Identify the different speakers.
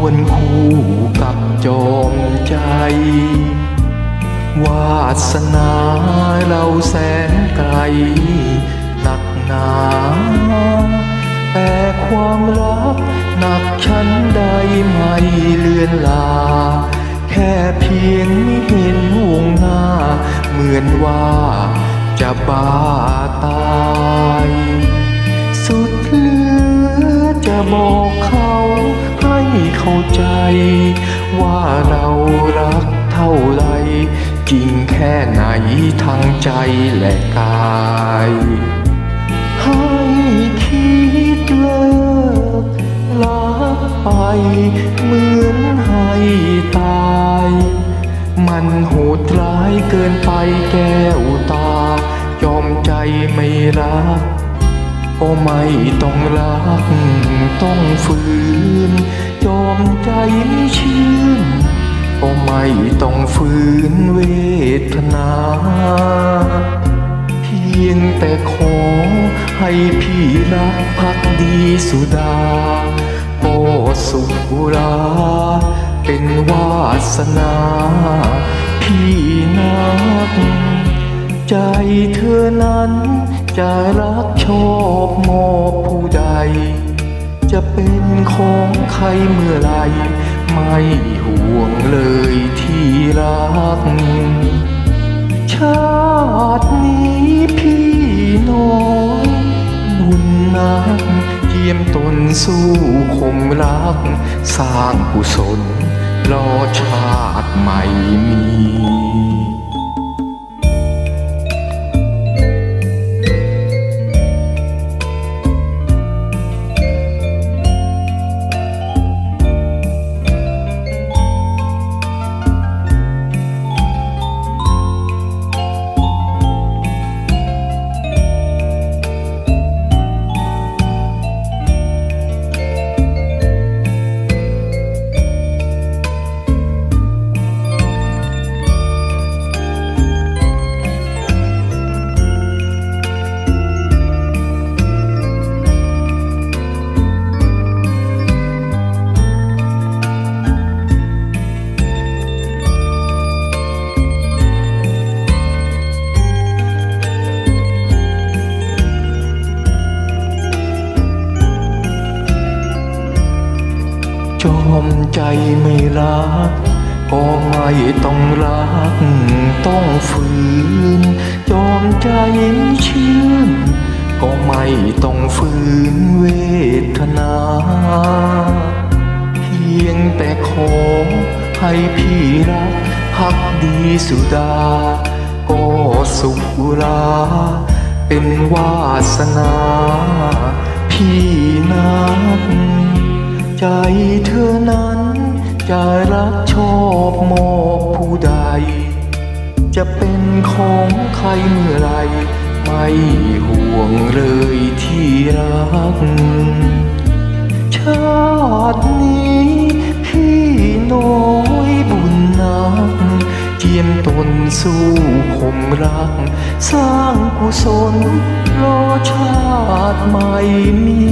Speaker 1: ควรคู่กับจอมใจ วาสนาเราแสนไกลหนักหนาแต่ความรักหนักชั้นใดไม่เลือนลา แค่เพียงไม่เห็นวงหน้า เหมือนว่าจะบ้า จริงแค่ไหนทั้งใจและกาย ให้คิดเลิกรักไปเหมือนให้ตาย มันโหดร้ายเกินไปแก้วตา ยอมใจไม่รัก ก็ไม่ต้องรัก ต้องฝืน ยอมใจไม่ชื่นก็ไม่ต้องฝืนเพี่รักพักดีสุดา โอสุรา เป็นวาสนา พี่นัก ใจเธอนั้นจะรักชอบมอบผู้ใด จะเป็นของใครเมื่อไร ไม่ห่วงเลยที่รักชาติ ยี่ยมตนสู้คมรัก สร้างกุศลรอชาติใหม่มี จอมใจไม่รักก็ไม่ต้องรัก ต้องฝืน จอมใจไม่ชื่น ก็ไม่ต้องฝืนเวทนา เพียงแต่ขอให้พี่รักพักดีสุดา ก็สุราเป็นวาสนา พี่นัก ใจเธอนั้น จะรักชอบมอบผู้ใด จะเป็นของใครเมื่อไร ไม่ห่วงเลยที่รัก ชาตินี้พี่น้อยบุญนัก เจียมตนสู้คมรัก สร้างกุศลรอชาติใหม่มี